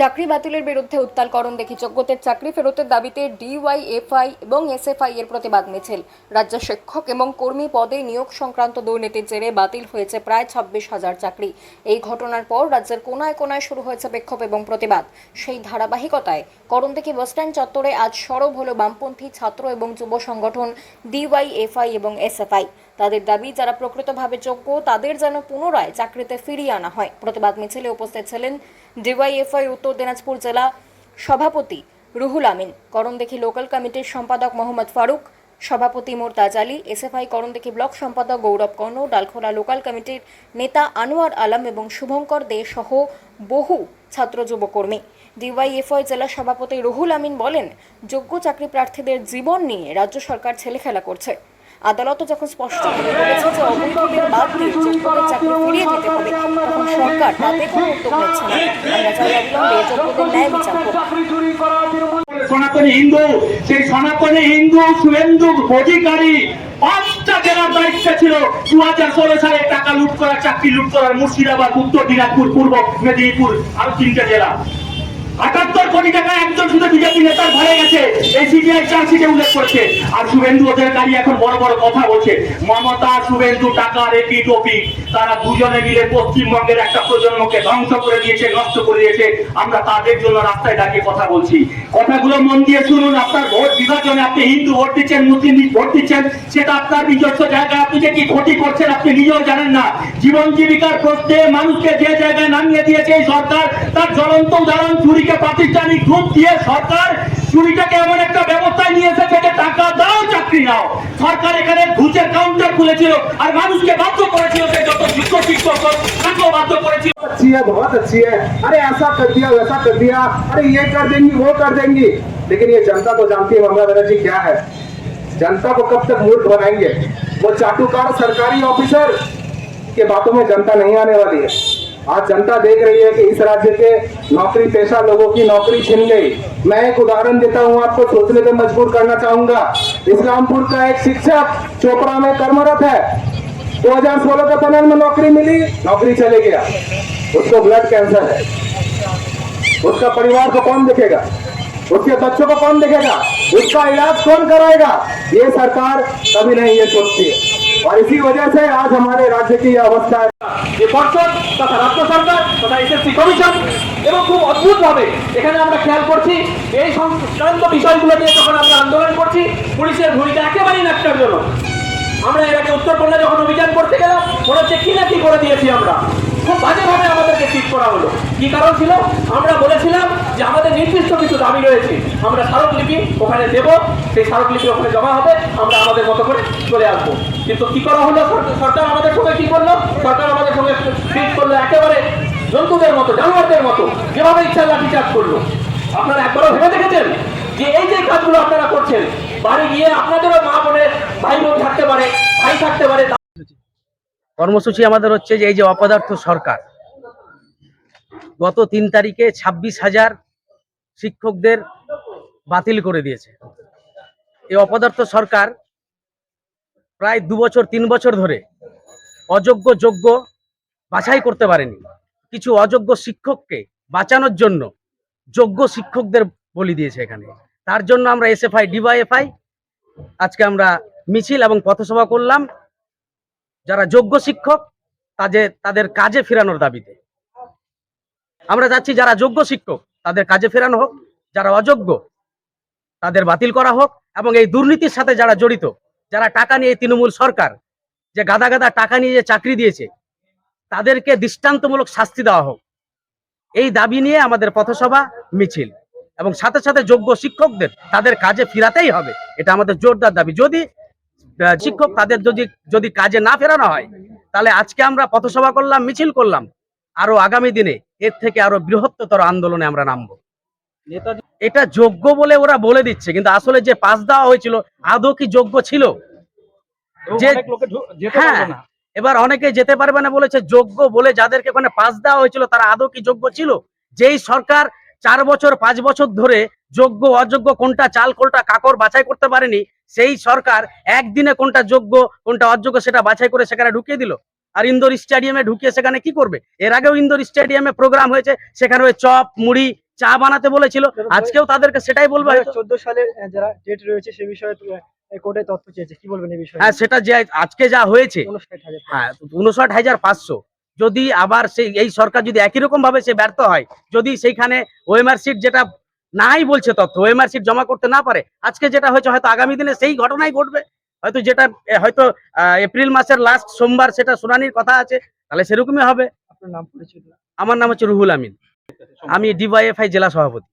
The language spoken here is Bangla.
চাকরি বাতিলের বিরুদ্ধে উত্তালকরণ দেখি যোগ্যদের চাকরি ফেরতের দাবিতে ডিওয়াইএফআই এবং এসএফআই এর প্রতিবাদ মিছিল। রাজ্য শিক্ষক এবং কর্মী পদে নিয়োগ সংক্রান্ত দুর্নীতির জেরে বাতিল হয়েছে প্রায় ছাব্বিশ হাজার চাকরি। এই ঘটনার পর রাজ্যের কোনায় কোনায় শুরু হয়েছে বিক্ষোভ এবং প্রতিবাদ। সেই ধারাবাহিকতায় করণদিঘি বাসস্ট্যান্ড চত্বরে আজ সরব হল বামপন্থী ছাত্র এবং যুব সংগঠন ডিওয়াইএফআই এবং এসএফআই। তাদের দাবি, যারা প্রকৃতভাবে যোগ্য, তাদের যেন পুনরায় চাকরিতে ফিরিয়ে আনা হয়। প্রতিবাদ মিছিলে উপস্থিত ছিলেন ডিওয়াইএফআই উত্তর দিনাজপুর জেলা সভাপতি রুহুল আমিন। করণদেখি লোকাল কমিটির সম্পাদক মোহাম্মদ ফারুক, সভাপতি মোরতাজ আলী, এসএফআই করণদেখি ব্লক সম্পাদক গৌরব কর্ণ, ডালখোলা লোকাল কমিটির নেতা আনোয়ার আলম এবং শুভঙ্কর দে সহ বহু ছাত্র যুবকর্মী। ডিওয়াইএফআই জেলা সভাপতি রুহুল আমিন বলেন, যোগ্য চাকরি প্রার্থীদের জীবন নিয়ে রাজ্য সরকার ছেলেখেলা করছে। আদালতও যখন স্পষ্টভাবে বলেছে যে অবৈধদের বাদ দিয়ে যোগ্যদের চাকরি ফিরিয়ে দিতে হবে, তখন সরকার তাতে কোনো উদ্যোগ নিচ্ছে না। আমরা চাই অবিলম্বে যোগ্যদের ন্যায় বিচার হোক সনাতনী হিন্দু, সেই সনাতনী হিন্দু অধিকারী পাঁচটা জেলার দায়িত্ব ছিল। দু হাজার ষোলো সালে টাকা লুট করা, চাকরি লুট করার মুর্শিদাবাদ, উত্তর দিনাজপুর, পূর্ব মেদিনীপুর, আরও তিনটা জেলা। আটাত্তর কোটি টাকা একজন শুধু বিজেপি নেতার ভরে গেছে। এই সিবিআই চার্জশিটে উল্লেখ করছে। আর শুভেন্দু ওদের দাঁড়িয়ে এখন বড় বড় কথা বলছে। মমতা, শুভেন্দু টপি, তারা দুজনে মিলে পশ্চিমবঙ্গের একটা প্রজন্মকে ধ্বংস করে দিয়েছে, নষ্ট করে দিয়েছে। আমরা তাদের জন্য রাস্তায় দাঁড়িয়ে কথা বলছি। কথাগুলো মন দিয়ে শুনুন। আপনার ভোট বিভাজনে আপনি হিন্দু ভোট দিচ্ছেন, মুসলিম ভোট দিচ্ছেন। সেটা আপনার নিজস্ব জায়গায় আপনি যে কি ক্ষতি করছেন আপনি নিজেও জানেন না। জীবন জীবিকার প্রশ্নে মানুষকে যে জায়গায় নামিয়ে দিয়েছে এই সরকার, তার জ্বলন্ত উদাহরণ প্রাতিষ্ঠানিক রূপ দিয়ে সরকার চুরিটাকে এমন একটা ব্যবস্থায় নিয়ে এসেছে যে টাকা দাও চাকরি নাও সরকার এখানে ঘুষের কাউন্টার খুলেছিল আর মানুষকে বাধ্য করেছিল যে যত যুদ্ধ শিক্ষক হোক, তাকেও বাধ্য করেছিল अच्छी है बहुत अच्छी है अरे ऐसा कर दिया वैसा कर दिया अरे ये कर देंगी वो कर देंगी लेकिन ये जनता तो जानती है ममता बनर्जी क्या है जनता को कब तक मूर्ख बनाएंगे वो चाटुकार सरकारी ऑफिसर के बातों में जनता नहीं आने वाली है आज जनता देख रही है कि इस राज्य के नौकरी पेशा लोगों की नौकरी छिन गई। मैं एक उदाहरण देता हूँ, आपको सोचने पर मजबूर करना चाहूँगा। इस्लामपुर का एक शिक्षक चोपड़ा में कर्मरत है। 2016 का पैनल में नौकरी मिली, नौकरी चले गया। उसको ब्लड कैंसर है। उसका परिवार को कौन देखेगा? उसके बच्चों को कौन देखेगा? उसका इलाज कौन कराएगा? ये सरकार कभी नहीं ये सोचती है। और इसी वजह से आज हमारे राज्य की यह अवस्था है যে পর্ষদ তথা রাজ্য সরকার তথা এসএসসি কমিশন এবং খুব অদ্ভুত ভাবে এখানে আমরা খেয়াল করছি এই সংক্রান্ত বিষয়গুলো নিয়ে যখন আমরা আন্দোলন করছি পুলিশের ভূমিকা একেবারেই নাট্যার জন্য আমরা এর আগে উত্তরকন্যা যখন অভিযান করতে গেলাম মনে হচ্ছে কি না কি করে দিয়েছি আমরা খুব বাজেভাবে আমাদেরকে ট্রিট করা হলো কি কারণ ছিল? আমরা বলেছিলাম যে আমাদের নির্দিষ্ট কিছু দাবি রয়েছে। আমরা স্মারকলিপি ওখানে দেব, সেই স্মারকলিপি ওখানে জমা হবে, আমরা আমাদের মতো করে চলে আসব। কিন্তু কি করা হলো? সর- সরকার আমাদের সঙ্গে কি করল? সরকার আমাদের সঙ্গে ট্রিট করল একেবারে জন্তুদের মতো, জানোয়ারদের মতো। যেভাবে ইচ্ছা লাঠিচার্জ করল। আপনারা একবারও ভেবে দেখেছেন যে এই যে কাজগুলো আপনারা করছেন, বাড়ি গিয়ে আপনাদেরও মা বোনের ভাই বোন থাকতে পারে, ভাই থাকতে পারে কর্মসূচি আমাদের হচ্ছে যে এই যে অপদার্থ সরকার গত তিন তারিখে ছাব্বিশ হাজার শিক্ষকদের বাতিল করে দিয়েছে। এই অপদার্থ সরকার প্রায় দু বছর, তিন বছর ধরে অযোগ্য যোগ্য বাছাই করতে পারেনি। কিছু অযোগ্য শিক্ষককে বাঁচানোর জন্য যোগ্য শিক্ষকদের বলি দিয়েছে এখানে। তার জন্য আমরা এসএফআই, ডিওয়াইএফআই, আজকে আমরা মিছিল এবং পথসভা করলাম। যারা যোগ্য শিক্ষক, তাদের তাদের কাজে ফেরানোর দাবিতে। আমরা যাচ্ছি যারা যোগ্য শিক্ষক, তাদের কাজে ফেরানো হোক, যারা অযোগ্য, তাদের বাতিল করা হোক এবং এই দুর্নীতির সাথে যারা জড়িত, যারা টাকা নিয়ে তৃণমূল সরকার, যে গাদা গাদা টাকা নিয়ে যে চাকরি দিয়েছে, তাদেরকে দৃষ্টান্তমূলক শাস্তি দেওয়া হোক। এই দাবি নিয়ে আমাদের পথসভা মিছিল এবং সাথে সাথে যোগ্য শিক্ষকদের তাদের কাজে ফিরাতেই হবে, এটা আমাদের জোরদার দাবি। যদি শিক্ষক তাদের যদি যদি কাজে না ফেরানো হয়, তাহলে আজকে আমরা পথসভা করলাম, মিছিল করলাম আরও আগামী দিনে এর থেকে আরও বৃহত্তর আন্দোলনে আমরা নামবো। এটা যোগ্য বলে ওরা বলে দিচ্ছে কিন্তু আসলে যে পাস দেওয়া হয়েছিল আদৌ কি যোগ্য ছিল? হ্যাঁ এবার অনেকে যেতে পারবে না বলেছে যোগ্য বলে যাদেরকে ওখানে পাস দেওয়া হয়েছিল তারা আদৌ কি যোগ্য ছিল? যেই সরকার চার বছর পাঁচ বছর ধরে যোগ্য অযোগ্য কোনটা চাল কোনটা কাকর বাছাই করতে পারেনি সেই সরকার একদিনে কোনটা যোগ্য কোনটা অযোগ্য সেটা বাছাই করে সেখানে ঢুকিয়ে দিল। আর ইন্দোর স্টেডিয়ামে ঢুকিয়ে সেখানে কি করবে? এর আগেও ইন্দোর স্টেডিয়ামে প্রোগ্রাম হয়েছে সেখানে ওই চপ মুড়ি চা বানাতে বলেছিল। আজকেও তাদেরকে সেটাই বলব চোদ্দ সালের যারা ডেট রয়েছে সে বিষয়ে কোর্টে তথ্য চেয়েছে। কি বলবেন এই বিষয়ে? হ্যাঁ সেটা যে আজকে যা হয়েছে। হ্যাঁ উনষাট হাজার পাঁচশো। যদি আবার সেই এই সরকার যদি একই রকম ভাবে সে ব্যর্থ হয় যদি সেইখানে ওএমআর সিট যেটা নাই বলছে তথ্য ওএমআর সিট জমা করতে না পারে আজকে যেটা হয়েছে হয়তো আগামী দিনে সেই ঘটনাই ঘটবে। হয়তো যেটা হয়তো আহ, এপ্রিল মাসের লাস্ট সোমবার সেটা শুনানির কথা আছে তাহলে সেরকমই হবে। আপনার নাম আমার নাম হচ্ছে রুহুল আমিন। আমি ডিওয়াইএফআই জেলা সভাপতি।